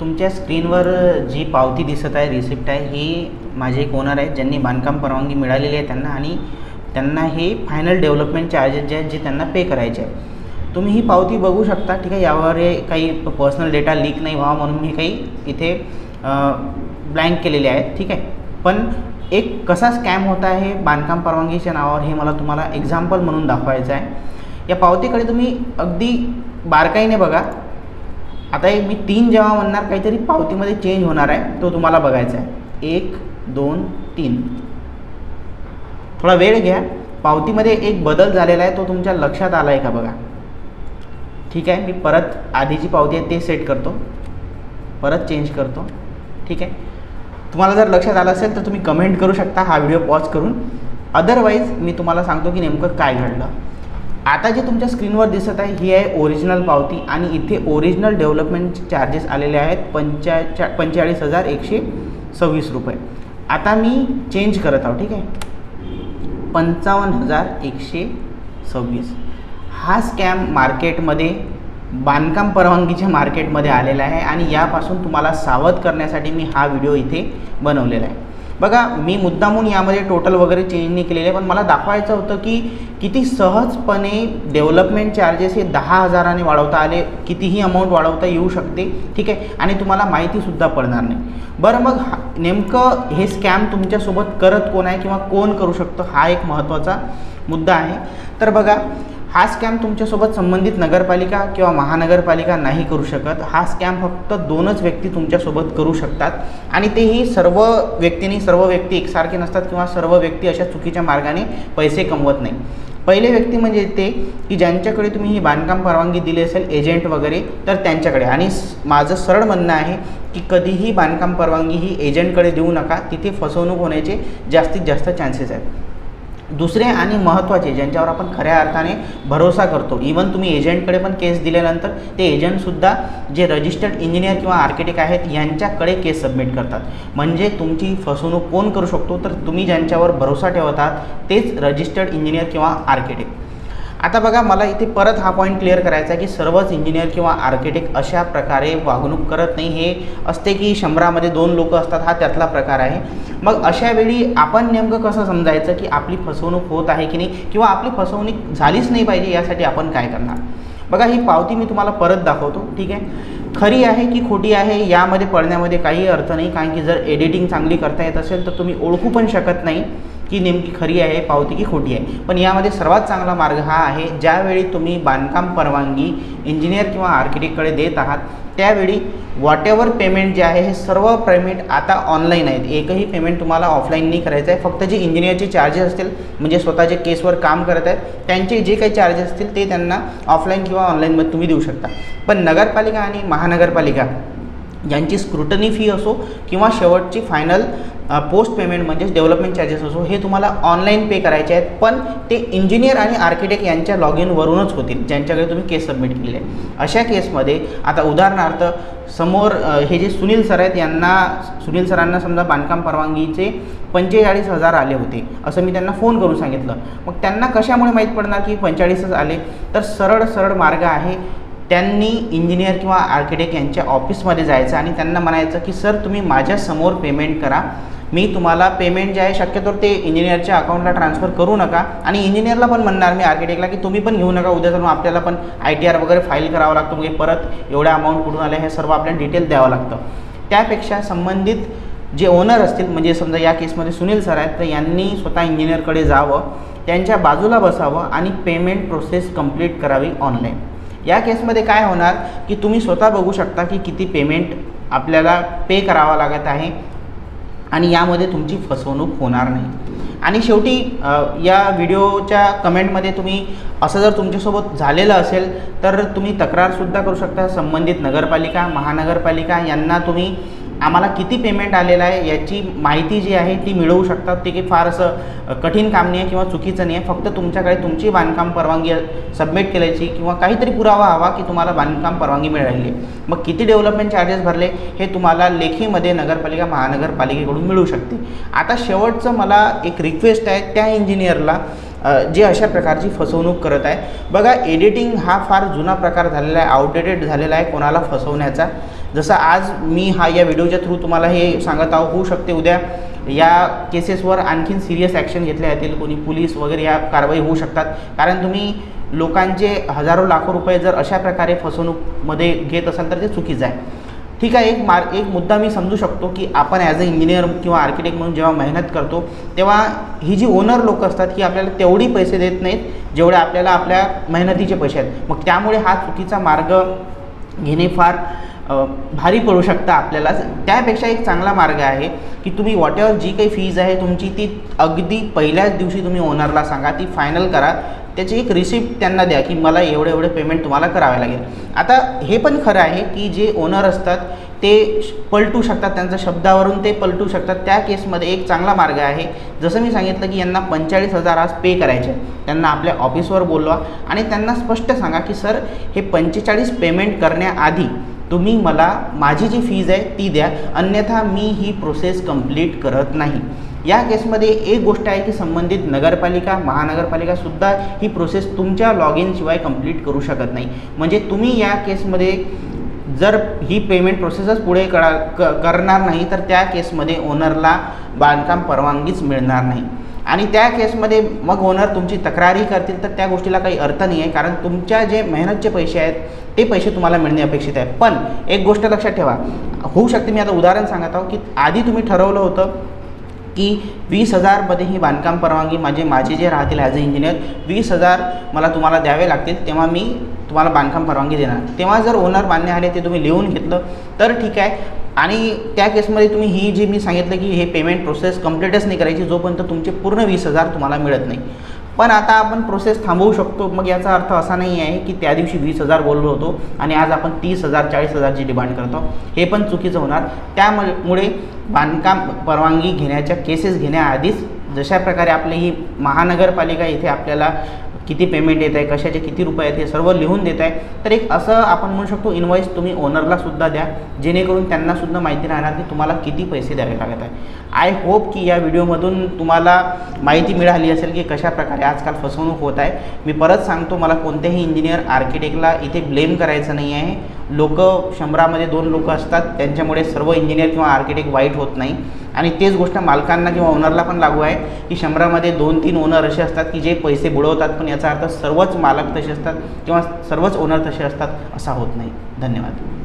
तुमच्या स्क्रीनवर जी पावती दिसत आहे रिसिप्ट आहे ही माझे एक ओनर आहेत ज्यांनी बांधकाम परवानगी मिळालेली आहे त्यांना आणि त्यांना हे फायनल डेव्हलपमेंट चार्जेस जे आहेत जे त्यांना पे करायचे आहे तुम्ही ही पावती बघू शकता ठीक आहे? यावर हे काही पर्सनल डेटा लीक नाही व्हावा म्हणून मी काही इथे ब्लँक केलेले आहेत ठीक आहे? पण एक कसा स्कॅम होता आहे बांधकाम परवानगीच्या नावावर हे मला तुम्हाला एक्झाम्पल म्हणून दाखवायचं आहे. या पावतीकडे तुम्ही अगदी बारकाईने बघा. आता एक मी तीन जेव्हा म्हणणार काहीतरी पावतीमध्ये चेंज होणार आहे तो तुम्हाला बघायचा आहे. एक दोन तीन. थोडा वेळ घ्या. पावतीमध्ये एक बदल झालेला आहे तो तुमच्या लक्षात आला आहे का बघा? ठीक आहे मी परत आधीची पावती आहे ते सेट करतो. परत चेंज करतो. ठीक आहे? तुम्हाला जर लक्षात आलं असेल तर तुम्ही कमेंट करू शकता. हा व्हिडिओ पॉज करून. अदरवाईज मी तुम्हाला सांगतो की नेमकं काय घडलं. आता जे तुमच्या स्क्रीनवर दिसत आहे ही आहे ओरिजिनल पावती आणि इथे ओरिजिनल डेव्हलपमेंट चार्जेस आलेले आहेत पंचा चा पंचेचाळीस हजार एकशे सव्वीस रुपये. आता मी चेंज करत आहो ठीक आहे? पंचावन्न हजार एकशे सव्वीस. हा स्कॅम मार्केटमध्ये बांधकाम परवानगीच्या मार्केटमध्ये आलेला आहे आणि यापासून तुम्हाला सावध करण्यासाठी मी हा व्हिडिओ इथे बनवलेला आहे. बघा मी मुद्दामून यामध्ये टोटल वगैरे चेंज नाही केलेले पण मला दाखवायचं होतं की किती सहजपणे डेव्हलपमेंट चार्जेस हे दहा हजाराने वाढवता आले कितीही अमाऊंट वाढवता येऊ शकते ठीक आहे? आणि तुम्हाला माहितीसुद्धा पडणार नाही. बरं मग हा नेमकं हे स्कॅम तुमच्यासोबत करत कोण आहे किंवा कोण करू शकतो? हा एक महत्त्वाचा मुद्दा आहे. तर बघा हा स्कॅम तुमच्यासोबत संबंधित नगरपालिका किंवा महानगरपालिका नाही करू शकत. हा स्कॅम फक्त दोनच व्यक्ती तुमच्यासोबत करू शकतात. आणि तेही सर्व व्यक्तींनी सर्व व्यक्ती एकसारखे नसतात किंवा सर्व व्यक्ती अशा चुकीच्या मार्गाने पैसे कमवत नाही. पहिले व्यक्ती म्हणजे ते की ज्यांच्याकडे तुम्ही ही बांधकाम परवानगी दिली असेल एजंट वगैरे तर त्यांच्याकडे. आणि माझं सरळ म्हणणं आहे की कधीही बांधकाम परवानगी ही एजंटकडे देऊ नका. तिथे फसवणूक होण्याचे जास्तीत जास्त चान्सेस आहेत. दुसरे आणि महत्त्वाचे ज्यांच्यावर आपण खऱ्या अर्थाने भरोसा करतो. इवन तुम्ही एजंटकडे पण केस दिल्यानंतर ते एजंटसुद्धा जे रजिस्टर्ड इंजिनियर किंवा आर्किटेक्ट आहेत यांच्याकडे केस सबमिट करतात. म्हणजे तुमची फसवणूक कोण करू शकतो? तर तुम्ही ज्यांच्यावर भरोसा ठेवतात तेच रजिस्टर्ड इंजिनियर किंवा आर्किटेक्ट आता बघा मला इथे परत हा पॉईंट क्लिअर करायचा आहे की सर्वच इंजिनियर किंवा आर्किटेक्ट अशा प्रकारे वागणूक करत नाही. हे असते की शंभरामध्ये दोन लोक असतात हा त्यातला प्रकार आहे. मग अशा वेळी आपण नेमकं कसं समजायचं की आपली फसवणूक होत आहे की नाही? किंवा आपली फसवणूक झालीच नाही पाहिजे यासाठी आपण काय करणार? बघा ही पावती मी तुम्हाला परत दाखवतो ठीक आहे? खरी आहे की खोटी आहे यामध्ये पडण्यामध्ये काही अर्थ नाही. कारण की जर एडिटिंग चांगली करता येत असेल तर तुम्ही ओळखू पण शकत नाही. की नेमकी खरी आहे पावती की खोटी आहे. पण यामध्ये सर्वात चांगला मार्ग हा आहे ज्यावेळी तुम्ही बांधकाम परवानगी इंजिनियर किंवा आर्किटेक्टकडे देत आहात त्यावेळी वॉट एवर पेमेंट जे आहे हे सर्व पेमेंट आता ऑनलाईन आहेत. एकही पेमेंट तुम्हाला ऑफलाईन नाही करायचं आहे. फक्त जे इंजिनियरचे चार्जेस असतील म्हणजे स्वतःचे केसवर काम करत आहेत त्यांचे जे काही चार्जेस असतील ते त्यांना ऑफलाईन किंवा ऑनलाईनमध्ये तुम्ही देऊ शकता. पण नगरपालिका आणि महानगरपालिका यांची स्क्रुटनी फी असो किंवा शेवटची फायनल पोस्ट पेमेंट म्हणजेच डेव्हलपमेंट चार्जेस असो हे तुम्हाला ऑनलाईन पे करायचे आहेत. पण ते इंजिनियर आणि आर्किटेक्ट यांच्या लॉग इनवरूनच होतील ज्यांच्याकडे तुम्ही केस सबमिट केलेले अशा केसमध्ये आता उदाहरणार्थ समोर हे जे सुनील सर आहेत यांना सुनील सरांना समजा बांधकाम परवानगीचे पंचेचाळीस हजार आले होते असं मी त्यांना फोन करून सांगितलं. मग त्यांना कशामुळे माहीत पडणार की पंचेचाळीसच आले? तर सरळ सरळ मार्ग आहे त्यांनी इंजिनियर किंवा आर्किटेक्ट यांच्या ऑफिसमध्ये जायचं आणि त्यांना म्हणायचं की सर तुम्ही माझ्यासमोर पेमेंट करा. मी तुम्हाला पेमेंट जे आहे शक्यतो ते इंजिनियरच्या अकाउंटला ट्रान्सफर करू नका. आणि इंजिनियरला पण म्हणणार मी आर्किटेक्टला की तुम्ही पण घेऊ नका. उद्या जाऊन आपल्याला पण आय टी आर वगैरे फाईल करावं लागतं. म्हणजे परत एवढ्या अमाऊंट कुठून आल्या हे सर्व आपल्याला डिटेल द्यावं लागतं. त्यापेक्षा संबंधित जे ओनर असतील म्हणजे समजा या केसमध्ये सुनील सर आहेत तर यांनी स्वतः इंजिनियरकडे जावं त्यांच्या बाजूला बसावं आणि पेमेंट प्रोसेस कंप्लीट करावी ऑनलाईन या केसमध्ये काय होणार की तुम्ही स्वतः बघू शकता की किती पेमेंट आपल्याला पे करावा लागत आहे. आणि यामध्ये तुमची फसवणूक होणार नाही. आणि शेवटी या व्हिडिओच्या कमेंटमध्ये तुम्ही असं जर तुमच्यासोबत झालेलं असेल तर तुम्ही तक्रारसुद्धा करू शकता. संबंधित नगरपालिका महानगरपालिका यांना तुम्ही आम्हाला किती पेमेंट आलेलं आहे याची माहिती जी आहे ती मिळवू शकतात. ते काही फार असं कठीण काम नाही आहे किंवा चुकीचं नाही आहे. फक्त तुमच्याकडे तुमची बांधकाम परवानगी सबमिट केल्याची किंवा काहीतरी पुरावा हवा की तुम्हाला बांधकाम परवानगी मिळाली आहे. मग किती डेव्हलपमेंट चार्जेस भरले हे तुम्हाला लेखीमध्ये नगरपालिका महानगरपालिकेकडून मिळू शकते. आता शेवटचं मला एक रिक्वेस्ट आहे त्या इंजिनियरला जे अशा प्रकारची फसवणूक करत आहे. बघा एडिटिंग हा फार जुना प्रकार झालेला आहे आउटडेटेड झालेला आहे कोणाला फसवण्याचा. जसं आज मी हा या व्हिडिओच्या थ्रू तुम्हाला हे सांगत आहो होऊ शकते. उद्या या केसेसवर आणखीन सिरियस ॲक्शन घेतल्या जातील. कोणी पोलीस वगैरे या कारवाई होऊ शकतात. कारण तुम्ही लोकांचे हजारो लाखो रुपये जर अशा प्रकारे फसवणूकमध्ये घेत असाल तर ते चुकीचं आहे. ठीक आहे एक मार एक मुद्दा मी समजू शकतो की आपण ॲज अ इंजिनियर किंवा आर्किटेक्ट म्हणून जेव्हा मेहनत करतो तेव्हा ही जी ओनर लोक असतात ही आपल्याला तेवढी पैसे देत नाहीत जेवढे आपल्याला आपल्या मेहनतीचे पैसे आहेत. मग त्यामुळे हा चुकीचा मार्ग घेणे फार भारी पडू शकतं आपल्याला. त्यापेक्षा एक चांगला मार्ग आहे की तुम्ही वॉटेवर जी काही फीज आहे तुमची ती अगदी पहिल्याच दिवशी तुम्ही ओनरला सांगा ती फायनल करा. त्याची एक रिसिप्ट त्यांना द्या की मला एवढे एवढे पेमेंट तुम्हाला करावे लागेल. आता हे पण खरं आहे की जे ओनर असतात ते श- पलटू शकतात त्यांच्या शब्दावरून ते पलटू शकतात. त्या केसमध्ये एक चांगला मार्ग आहे. जसं मी सांगितलं की यांना पंचेचाळीस हजार आज पे करायचे त्यांना आपल्या ऑफिसवर बोलवा आणि त्यांना स्पष्ट सांगा की सर हे पंचेचाळीस पेमेंट करण्याआधी तुम्ही मला माझी जी फीज आहे ती द्या अन्यथा मी ही प्रोसेस कंप्लीट करत नाही. या केसमध्ये एक गोष्ट आहे की संबंधित नगरपालिका महानगरपालिकासुद्धा ही प्रोसेस तुमच्या लॉग इनशिवाय कंप्लीट करू शकत नाही. म्हणजे तुम्ही या केसमध्ये जर ही पेमेंट प्रोसेसच पुढे करा क करणार नाही तर त्या केसमध्ये ओनरला बांधकाम परवानगीच मिळणार नाही. आणि त्या केसमध्ये मग ओनर तुमची तक्रारी करतील तर त्या गोष्टीला काही अर्थ नाही आहे कारण तुमच्या जे मेहनतचे पैसे आहेत ते पैसे तुम्हाला मिळणे अपेक्षित आहे. पण एक गोष्ट लक्षात ठेवा. होऊ शकते मी आता उदाहरण सांगत आहो की आधी तुम्ही ठरवलं होतं की वीस हजारमध्ये ही बांधकाम परवानगी माझे माझे जे राहतील ॲज अ इंजिनियर वीस हजार मला तुम्हाला द्यावे लागतील तेव्हा मी तुम्हाला बांधकाम परवानगी देणार. तेव्हा जर ओनर मान्य आले ते तुम्ही लिहून घेतलं तर ठीक आहे. आणि त्या केसमध्ये तुम्ही ही जी मी सांगितलं की हे पेमेंट प्रोसेस कम्प्लीटच नाही करायची जोपर्यंत तुमचे पूर्ण वीस हजार तुम्हाला मिळत नाही. पण आता आपण प्रोसेस थांबवू शकतो. मग याचा अर्थ असा नाही आहे की त्या दिवशी वीस हजार बोललो होतो आणि आज आपण तीस हजार चाळीस हजारची डिमांड करतो. हे पण चुकीचं होणार. त्यामुळे बांधकाम परवानगी घेण्याच्या केसेस घेण्याआधीच जशा प्रकारे आपली ही महानगरपालिका इथे आपल्याला किती पेमेंट येत आहे कशाचे किती रुपये आहेत हे सर्व लिहून देत आहे तर एक असं आपण म्हणू शकतो इन्व्हॉइस तुम्ही ओनरला सुद्धा द्या जेणेकरून त्यांनासुद्धा माहिती राहणार की तुम्हाला किती पैसे द्यावे लागत आहे आय होप की या व्हिडिओमधून तुम्हाला माहिती मिळाली असेल की कशा प्रकारे आजकाल फसवणूक होत आहे. मी परत सांगतो मला कोणत्याही इंजिनियर आर्किटेक्टला इथे ब्लेम करायचं नाही आहे. लोक शंभरामध्ये दोन लोक असतात त्यांच्यामुळे सर्व इंजिनियर किंवा आर्किटेक्ट वाईट होत नाही. आणि तेच गोष्ट मालकांना किंवा ओनरला पण लागू आहे की शंभरामध्ये दोन तीन ओनर असे असतात की जे पैसे बुडवतात पण याचा अर्थ सर्वच मालक तसे असतात किंवा सर्वच ओनर तसे असतात असा होत नाही. धन्यवाद.